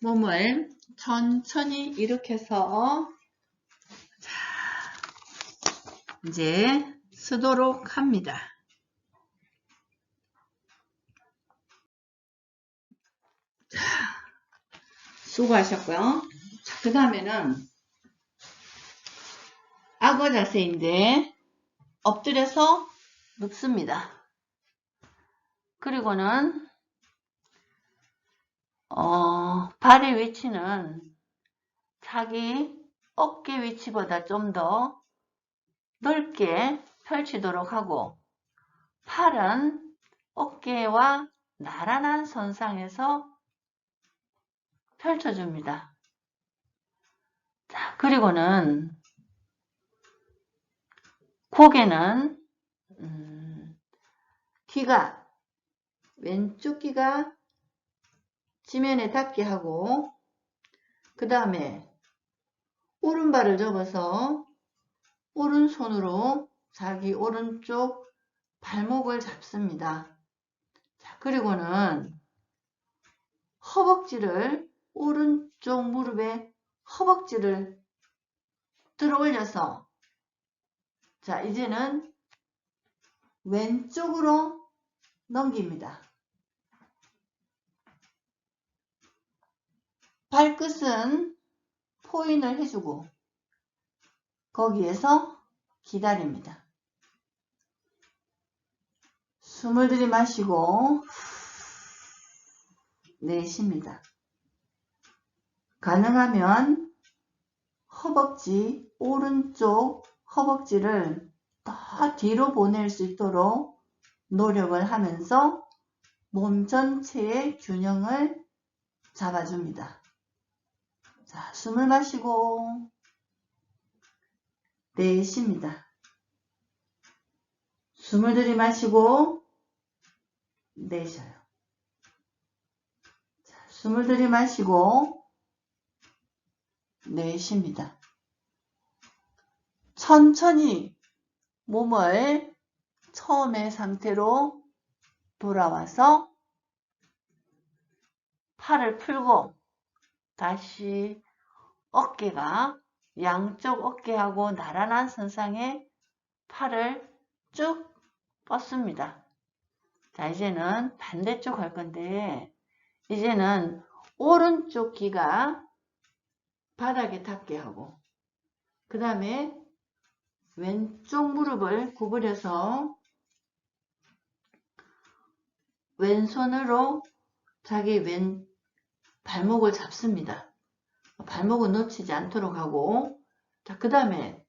몸을 천천히 일으켜서 자, 이제 쓰도록 합니다. 자, 수고하셨고요. 그 다음에는 악어 자세인데 엎드려서 눕습니다. 그리고는 어, 발의 위치는 자기 어깨 위치보다 좀 더 넓게 펼치도록 하고 팔은 어깨와 나란한 선상에서 펼쳐줍니다. 자, 그리고는 고개는 음, 귀가 왼쪽 귀가 지면에 닿게 하고 그 다음에 오른발을 접어서 오른손으로 자기 오른쪽 발목을 잡습니다. 자, 그리고는 허벅지를 오른쪽 무릎에 허벅지를 들어 올려서 자 이제는 왼쪽으로 넘깁니다. 발끝은 포인을 해주고 거기에서 기다립니다. 숨을 들이마시고 내쉽니다. 가능하면 허벅지 오른쪽 허벅지를 더 뒤로 보낼 수 있도록 노력을 하면서 몸 전체의 균형을 잡아줍니다. 자, 숨을 마시고 내쉽니다. 숨을 들이마시고 내쉬어요. 자, 숨을 들이마시고 내쉽니다. 천천히 몸을 처음의 상태로 돌아와서 팔을 풀고 다시 어깨가 양쪽 어깨하고 나란한 선상에 팔을 쭉 뻗습니다. 자, 이제는 반대쪽 할 건데, 이제는 오른쪽 귀가 바닥에 닿게 하고, 그 다음에 왼쪽 무릎을 구부려서 왼손으로 자기 왼 발목을 잡습니다. 발목은 놓치지 않도록 하고 자, 그 다음에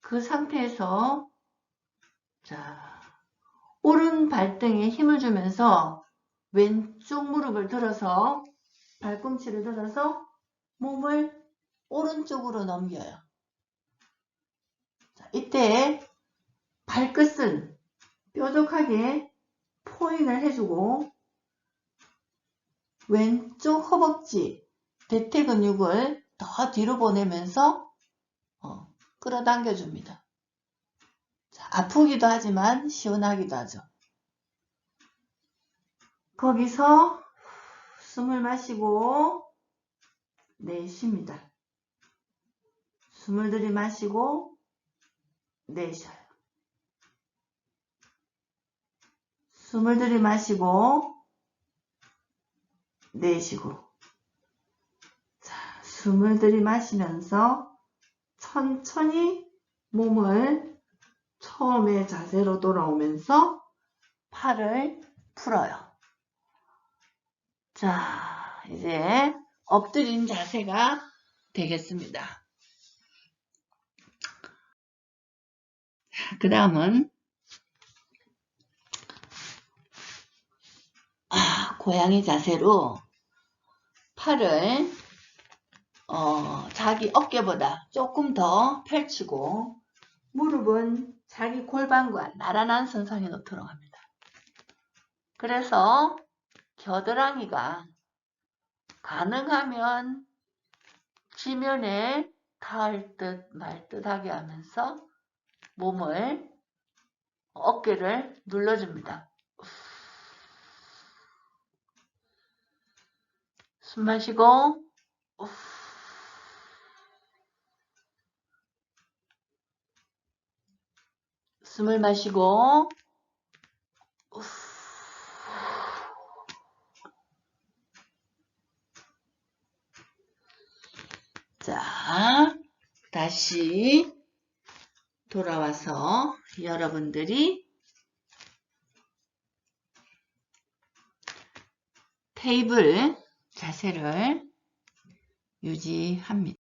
그 상태에서 자, 오른 발등에 힘을 주면서 왼쪽 무릎을 들어서 발꿈치를 들어서 몸을 오른쪽으로 넘겨요. 자, 이때 발끝은 뾰족하게 포인을 해주고 왼쪽 허벅지 대퇴 근육을 더 뒤로 보내면서 어, 끌어당겨 줍니다. 자, 아프기도 하지만 시원하기도 하죠. 거기서 숨을 마시고 내쉽니다. 숨을 들이마시고 내쉬어요. 숨을 들이마시고 내쉬고 자, 숨을 들이마시면서 천천히 몸을 처음의 자세로 돌아오면서 팔을 풀어요. 자, 이제 엎드린 자세가 되겠습니다. 그 다음은 아, 고양이 자세로 팔을 어, 자기 어깨보다 조금 더 펼치고 무릎은 자기 골반과 나란한 선상에 놓도록 합니다. 그래서 겨드랑이가 가능하면 지면에 닿을 듯 말 듯하게 하면서 몸을 어깨를 눌러줍니다. 숨 마시고 숨을 마시고 자, 다시 돌아와서 여러분들이 테이블 자세를 유지합니다.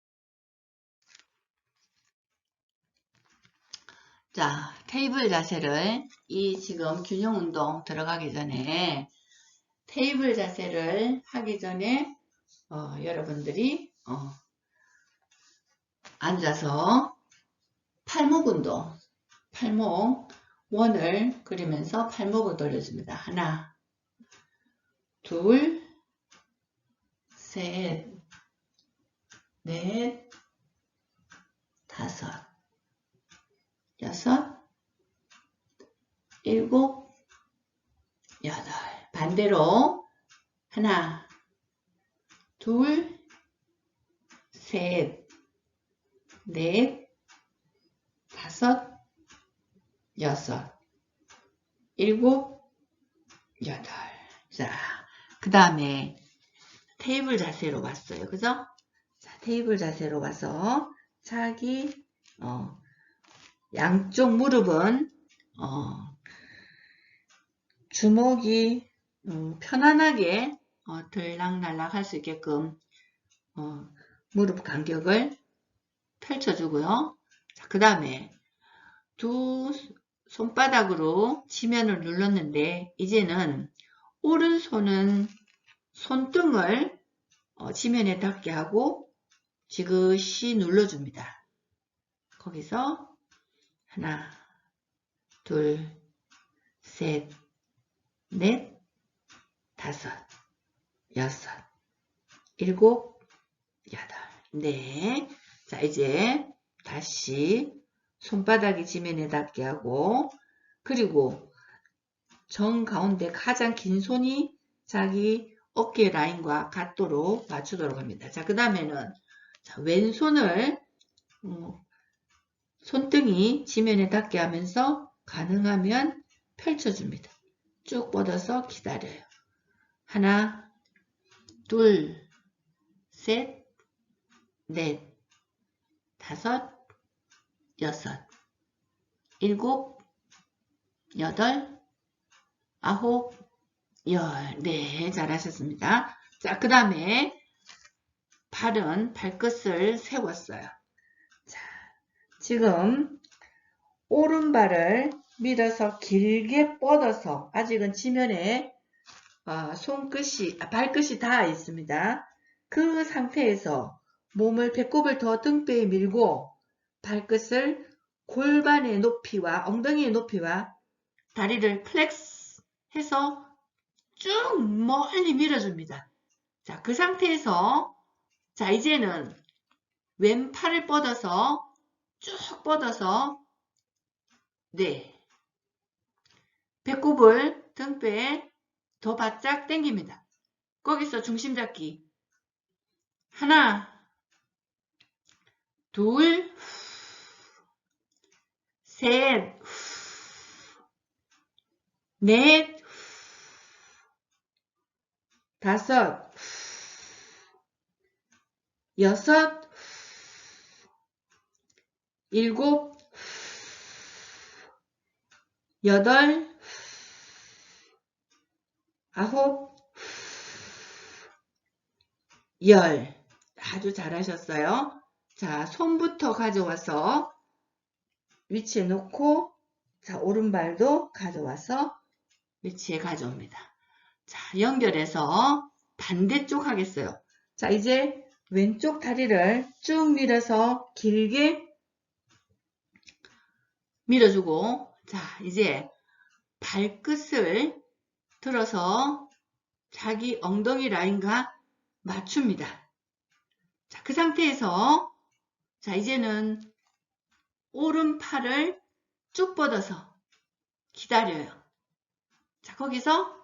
자, 테이블 자세를 이 지금 균형 운동 들어가기 전에 테이블 자세를 하기 전에 어, 여러분들이 어, 앉아서 팔목 운동, 팔목 원을 그리면서 팔목을 돌려줍니다. 하나, 둘, 셋, 넷, 다섯, 여섯, 일곱, 여덟. 반대로 하나, 둘, 셋, 넷, 다섯, 여섯, 일곱, 여덟. 자, 그 다음에 테이블 자세로 왔어요. 그죠? 자, 테이블 자세로 와서 자기 어, 양쪽 무릎은 어, 주먹이 음, 편안하게 어, 들락날락 할 수 있게끔 어, 무릎 간격을 펼쳐주고요. 그 다음에 두 손바닥으로 지면을 눌렀는데 이제는 오른손은 손등을 어, 지면에 닿게 하고 지그시 눌러줍니다. 거기서 하나, 둘, 셋, 넷, 다섯, 여섯, 일곱, 여덟. 네. 자, 이제 다시 손바닥이 지면에 닿게 하고 그리고 정 가운데 가장 긴 손이 자기 어깨 라인과 같도록 맞추도록 합니다. 자, 그 다음에는 왼손을 어, 손등이 지면에 닿게 하면서 가능하면 펼쳐줍니다. 쭉 뻗어서 기다려요. 하나, 둘, 셋, 넷, 다섯, 여섯, 일곱, 여덟, 아홉, 열. 네, 잘하셨습니다. 자, 그 다음에 발은 발끝을 세웠어요. 자, 지금 오른발을 밀어서 길게 뻗어서 아직은 지면에 아, 손끝이, 아, 발끝이 닿아 있습니다. 그 상태에서 몸을 배꼽을 더 등뼈에 밀고 발끝을 골반의 높이와 엉덩이의 높이와 다리를 플렉스 해서 쭉 멀리 밀어줍니다. 자, 그 상태에서 자, 이제는 왼팔을 뻗어서 쭉 뻗어서 네 배꼽을 등뼈에 더 바짝 당깁니다. 거기서 중심 잡기 하나 둘 셋, 넷, 다섯, 여섯, 일곱, 여덟, 아홉, 열. 아주 잘하셨어요. 자, 손부터 가져와서 위치에 놓고 자 오른발도 가져와서 위치에 가져옵니다. 자 연결해서 반대쪽 하겠어요. 자 이제 왼쪽 다리를 쭉 밀어서 길게 밀어주고 자 이제 발끝을 들어서 자기 엉덩이 라인과 맞춥니다. 자, 그 상태에서 자 이제는 오른팔을 쭉 뻗어서 기다려요. 자, 거기서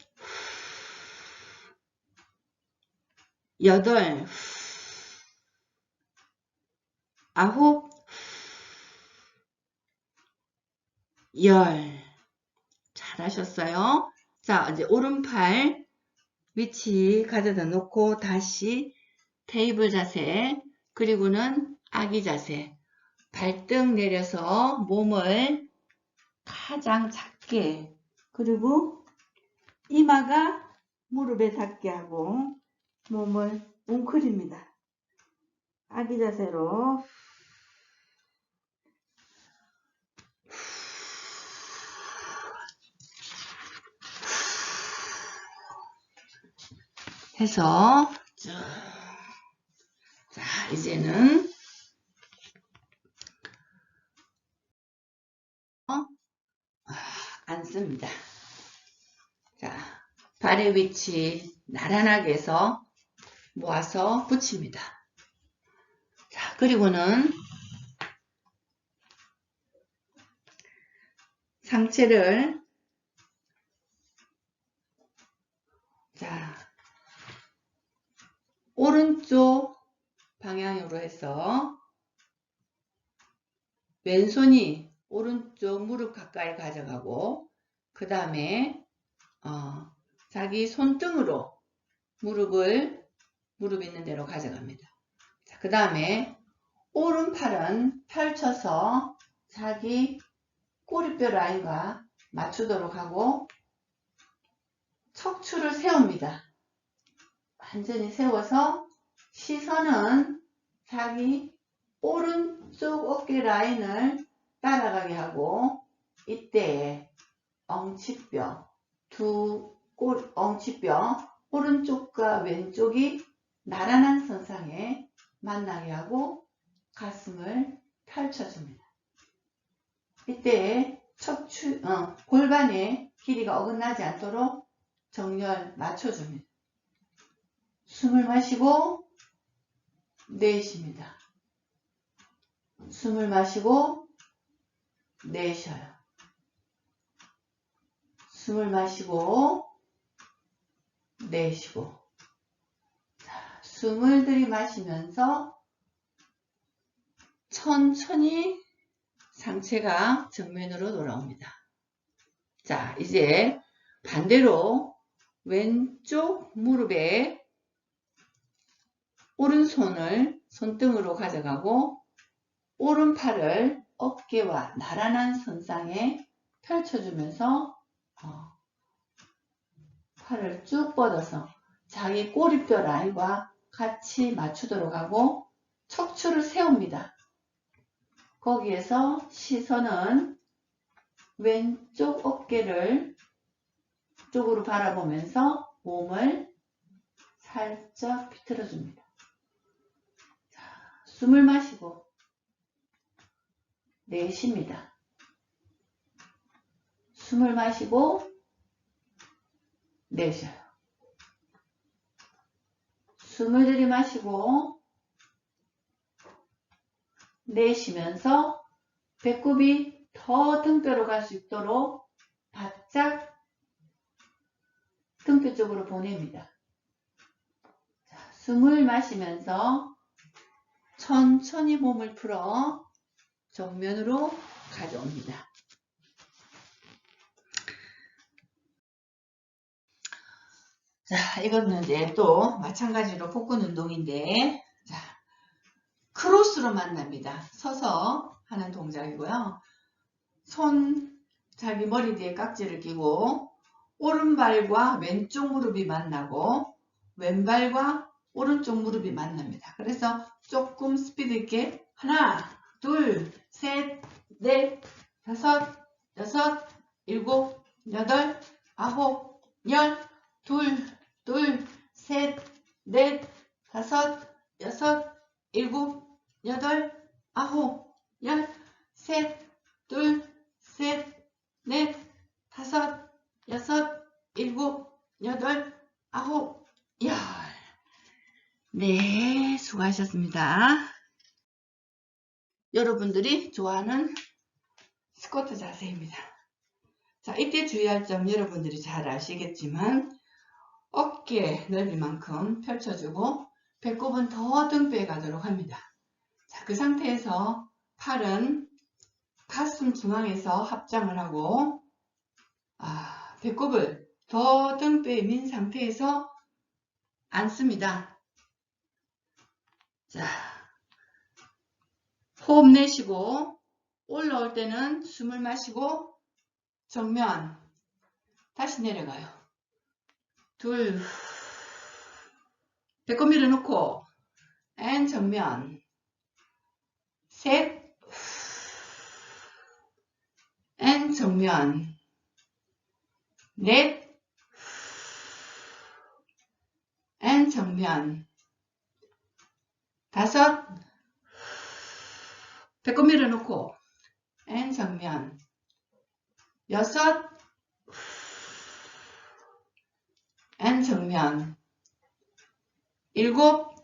여덟, 아홉, 열. 잘하셨어요. 자, 이제 오른팔 위치 가져다 놓고 다시 테이블 자세, 그리고는 아기 자세. 발등 내려서 몸을 가장 작게, 그리고 이마가 무릎에 닿게 하고 몸을 웅크립니다. 아기 자세로 해서 쭉. 자 이제는 어? 아, 앉습니다. 자 발의 위치 나란하게 해서 모아서 붙입니다. 자 그리고는 상체를 자 오른쪽 방향으로 해서 왼손이 오른쪽 무릎 가까이 가져가고 그 다음에 어, 자기 손등으로 무릎을 무릎 있는 대로 가져갑니다. 그 다음에 오른팔은 펼쳐서 자기 꼬리뼈 라인과 맞추도록 하고 척추를 세웁니다. 완전히 세워서 시선은 자기 오른쪽 어깨 라인을 따라가게 하고 이때 엉치뼈 두 엉치뼈 오른쪽과 왼쪽이 나란한 선상에 만나게 하고 가슴을 펼쳐줍니다. 이때 척추, 어, 골반의 길이가 어긋나지 않도록 정렬 맞춰줍니다. 숨을 마시고 내쉽니다. 숨을 마시고 내쉬어요. 숨을 마시고 내쉬고 자, 숨을 들이마시면서 천천히 상체가 정면으로 돌아옵니다. 자 이제 반대로 왼쪽 무릎에 오른손을 손등으로 가져가고 오른팔을 어깨와 나란한 선상에 펼쳐주면서 어, 팔을 쭉 뻗어서 자기 꼬리뼈 라인과 같이 맞추도록 하고 척추를 세웁니다. 거기에서 시선은 왼쪽 어깨를 쪽으로 바라보면서 몸을 살짝 비틀어 줍니다. 자, 숨을 마시고 내쉽니다. 숨을 마시고 내쉬어요. 숨을 들이마시고 내쉬면서 배꼽이 더 등뼈로 갈 수 있도록 바짝 등뼈 쪽으로 보냅니다. 자, 숨을 마시면서 천천히 몸을 풀어 정면으로 가져옵니다. 자, 이거는 이제 또 마찬가지로 복근 운동인데, 자, 크로스로 만납니다. 서서 하는 동작이고요. 손, 자기 머리 뒤에 깍지를 끼고, 오른발과 왼쪽 무릎이 만나고, 왼발과 오른쪽 무릎이 만납니다. 그래서 조금 스피드 있게, 하나, 둘, 셋, 넷, 다섯, 여섯, 일곱, 여덟, 아홉, 열, 둘, 둘, 셋, 넷, 다섯, 여섯, 일곱, 여덟, 아홉, 열, 셋, 둘, 셋, 넷, 다섯, 여섯, 일곱, 여덟, 아홉, 열. 네, 수고하셨습니다. 여러분들이 좋아하는 스쿼트 자세입니다. 자, 이때 주의할 점 여러분들이 잘 아시겠지만 어깨 넓이만큼 펼쳐주고 배꼽은 더 등뼈에 가도록 합니다. 자, 그 상태에서 팔은 가슴 중앙에서 합장을 하고 아, 배꼽을 더 등뼈에 민 상태에서 앉습니다. 자, 호흡 내쉬고 올라올 때는 숨을 마시고 정면 다시 내려가요. 둘. 배꼽 밀어 놓고 앤 정면. 셋. 앤 정면. 넷. 앤 정면. 다섯. 배꼽 밀어 놓고 앤 정면. 여섯 앤 정면. 일곱.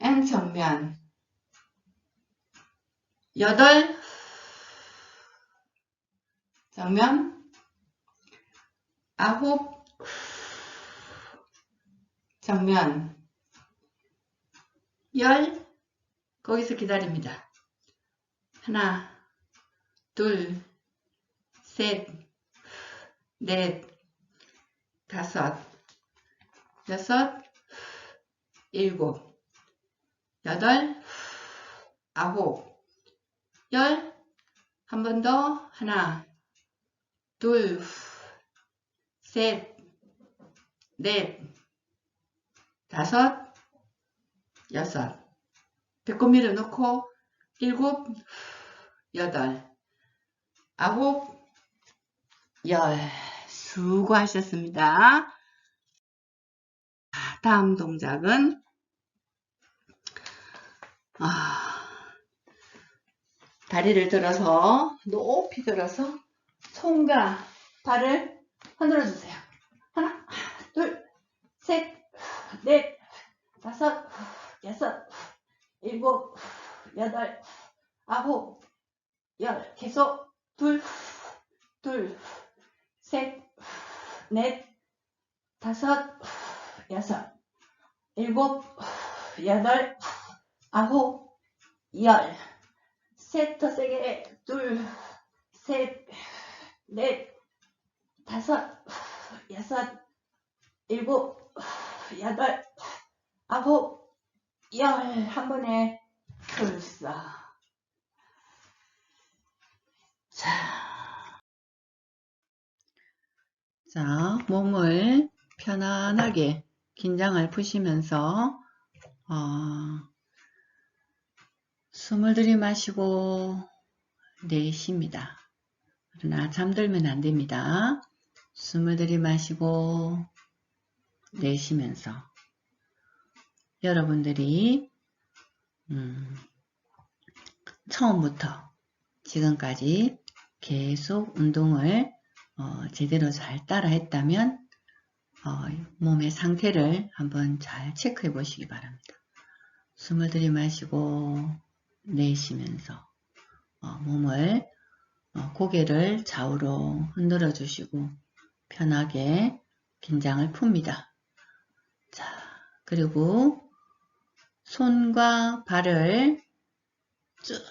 앤 정면. 여덟. 정면. 아홉. 정면. 열. 거기서 기다립니다. 하나 둘 셋, 넷, 다섯, 여섯, 일곱, 여덟, 아홉, 열, 한 번 더, 하나, 둘, 셋, 넷, 다섯, 여섯, 배꼽 밀어놓고, 일곱, 여덟, 아홉, 열, 수고하셨습니다. 다음 동작은 아, 다리를 들어서 높이 들어서 손과 발을 흔들어 주세요. 하나, 둘, 셋, 넷, 다섯, 여섯, 일곱, 여덟, 아홉, 열. 계속 둘, 둘, 셋, 넷, 다섯, 여섯, 일곱, 여덟, 아홉, 열. 셋더 세게 둘, 셋, 넷, 다섯, 여섯, 일곱, 여덟, 아홉, 열. 한 번에 불사. 자, 자, 몸을 편안하게 긴장을 푸시면서 어, 숨을 들이마시고 내쉽니다. 그러나 잠들면 안 됩니다. 숨을 들이마시고 내쉬면서 여러분들이 음, 처음부터 지금까지 계속 운동을 어, 제대로 잘 따라 했다면 어, 몸의 상태를 한번 잘 체크해 보시기 바랍니다. 숨을 들이마시고 내쉬면서 어, 몸을 어, 고개를 좌우로 흔들어 주시고 편하게 긴장을 풉니다. 자, 그리고 손과 발을 쭉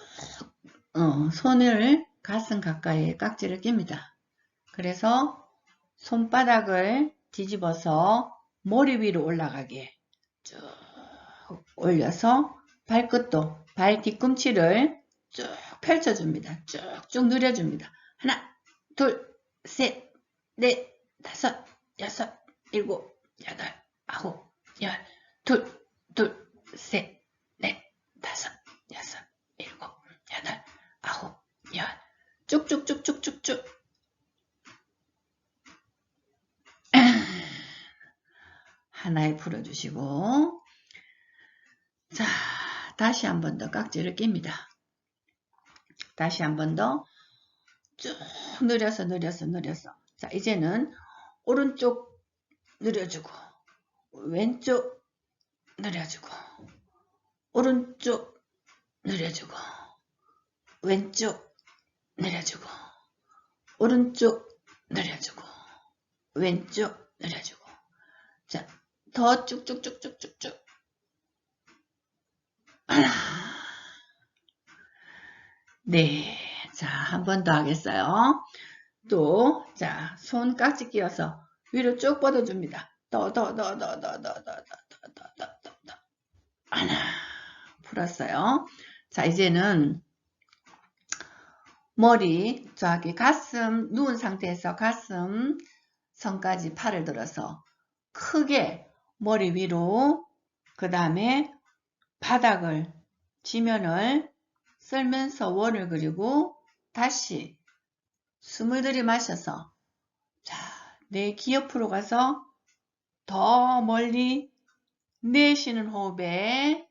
어, 손을 가슴 가까이에 깍지를 낍니다. 그래서 손바닥을 뒤집어서 머리 위로 올라가게 쭉 올려서 발끝도 발 뒤꿈치를 쭉 펼쳐줍니다. 쭉쭉 누려줍니다. 하나, 둘, 셋, 넷, 다섯, 여섯, 일곱, 여덟, 아홉, 열, 둘, 둘, 셋, 넷, 다섯, 여섯, 일곱, 여덟, 아홉, 열. 쭉쭉쭉쭉쭉쭉. 하나에 풀어주시고. 자, 다시 한 번 더 깍지를 낍니다. 다시 한 번 더 쭉 늘려서 늘려서 늘려서 자 이제는 오른쪽 늘려주고 왼쪽 늘려주고 오른쪽 늘려주고 왼쪽 늘려주고 오른쪽 늘려주고 왼쪽 늘려주고 자 더 쭉쭉쭉쭉쭉쭉 하나 네 자 한 번 더 하겠어요 또 자 손 깍지 끼워서 위로 쭉 뻗어줍니다 더 더 더 더 더 더 더 더 더 더더 하나 풀었어요 자 이제는 머리 저기 가슴 누운 상태에서 가슴 선까지 팔을 들어서 크게 머리 위로 그 다음에 바닥을 지면을 쓸면서 원을 그리고 다시 숨을 들이마셔서 자, 내 기옆으로 가서 더 멀리 내쉬는 호흡에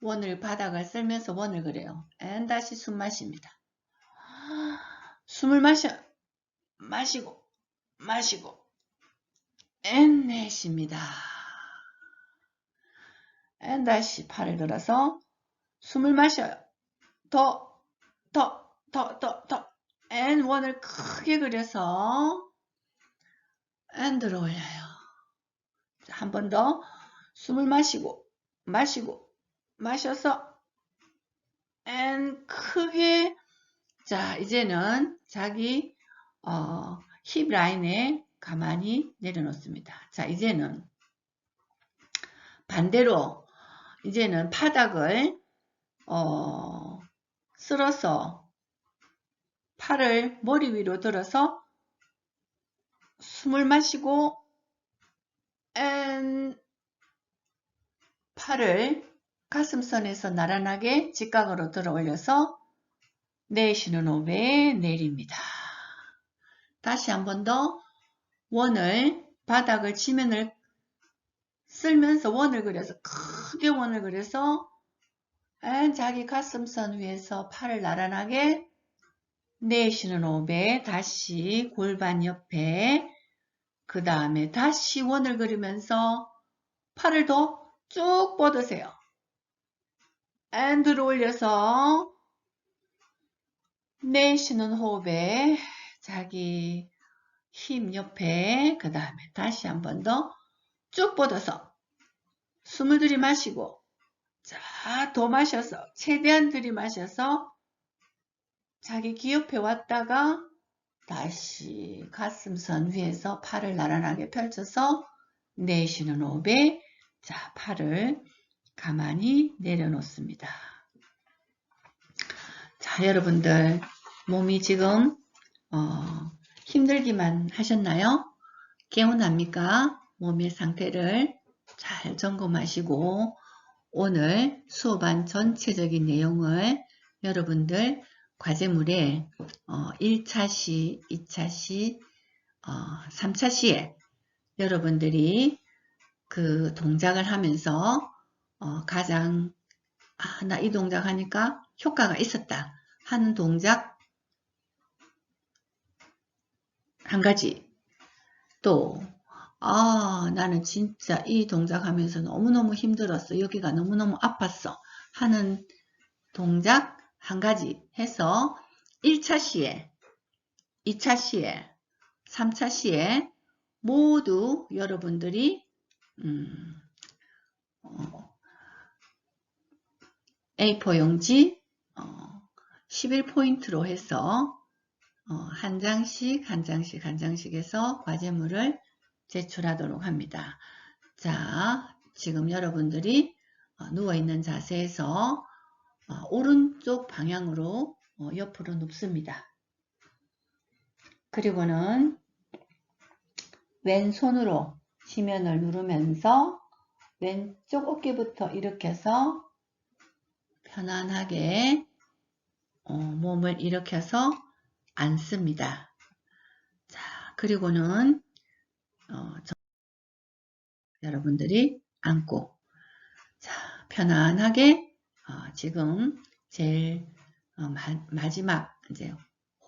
원을 바닥을 쓸면서 원을 그려요. 앤 다시 숨 마십니다. 숨을 마셔 마시고 마시고 앤 내쉽니다. 앤 다시 팔을 들어서 숨을 마셔요. 더, 더, 더, 더, 더. 앤 원을 크게 그려서 앤 들어 올려요. 한 번 더 숨을 마시고 마시고 마셔서 앤 크게 자 이제는 자기 어, 힙 라인에 가만히 내려놓습니다. 자 이제는 반대로 이제는 바닥을 어, 쓸어서 팔을 머리 위로 들어서 숨을 마시고 앤 팔을 가슴선에서 나란하게 직각으로 들어 올려서 내쉬는 호흡에 내립니다. 다시 한 번 더 원을 바닥을 지면을 쓸면서 원을 그려서 크게 원을 그려서 자기 가슴선 위에서 팔을 나란하게 내쉬는 호흡에 다시 골반 옆에 그 다음에 다시 원을 그리면서 팔을 더 쭉 뻗으세요. 앤 들어 올려서 내쉬는 호흡에 자기 힘 옆에 그 다음에 다시 한 번 더 쭉 뻗어서 숨을 들이마시고 자, 더 마셔서 최대한 들이마셔서 자기 귀 옆에 왔다가 다시 가슴선 위에서 팔을 나란하게 펼쳐서 내쉬는 호흡에 자, 팔을 가만히 내려놓습니다. 자, 여러분들 몸이 지금 어, 힘들기만 하셨나요? 개운합니까? 몸의 상태를 잘 점검하시고 오늘 수업한 전체적인 내용을 여러분들 과제물에 어, 1차 시, 2차 시, 어, 3차 시에 여러분들이 그 동작을 하면서 어, 가장 아, 나 이 동작 하니까 효과가 있었다 하는 동작 한 가지. 또 아, 나는 진짜 이 동작 하면서 너무너무 힘들었어. 여기가 너무너무 아팠어. 하는 동작 한 가지 해서 1차 시에, 2차 시에, 3차 시에 모두 여러분들이 음, 어, A4 용지 어, 11포인트로 해서 어, 한 장씩 한 장씩 한 장씩 해서 과제물을 제출하도록 합니다. 자, 지금 여러분들이 어, 누워있는 자세에서 어, 오른쪽 방향으로 어, 옆으로 눕습니다. 그리고는 왼손으로 지면을 누르면서 왼쪽 어깨부터 일으켜서 편안하게 몸을 일으켜서 앉습니다. 자, 그리고는 어, 여러분들이 앉고 자 편안하게 어, 지금 제일 어, 마, 지막 이제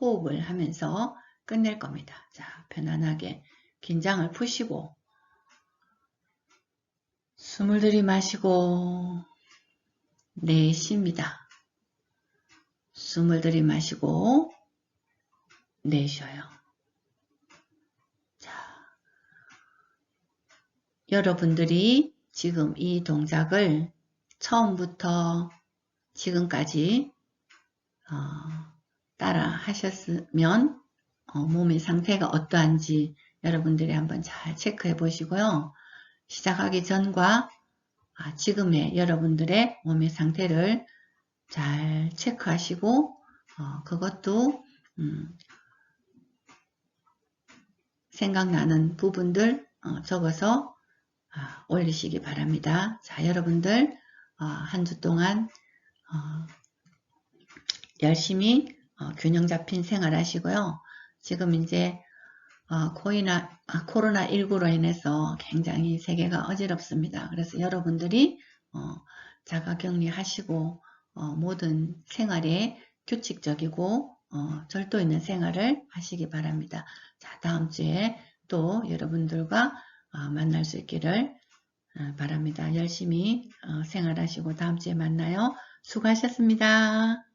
호흡을 하면서 끝낼 겁니다. 자, 편안하게 긴장을 푸시고 숨을 들이마시고 내쉽니다. 숨을 들이마시고 내쉬어요. 여러분들이 지금 이 동작을 처음부터 지금까지 어, 따라 하셨으면 어, 몸의 상태가 어떠한지 여러분들이 한번 잘 체크해 보시고요. 시작하기 전과 아, 지금의 여러분들의 몸의 상태를 잘 체크하시고 어, 그것도 음, 생각나는 부분들 어, 적어서 아, 올리시기 바랍니다. 자, 여러분들 어, 한주 동안 어, 열심히 어, 균형 잡힌 생활 하시고요. 지금 이제 어, 코이나, 아, 코로나19로 인해서 굉장히 세계가 어지럽습니다. 그래서 여러분들이 어, 자가격리 하시고 어, 모든 생활에 규칙적이고 어, 절도 있는 생활을 하시기 바랍니다. 자, 다음 주에 또 여러분들과 어, 만날 수 있기를 어, 바랍니다. 열심히 어, 생활하시고 다음 주에 만나요. 수고하셨습니다.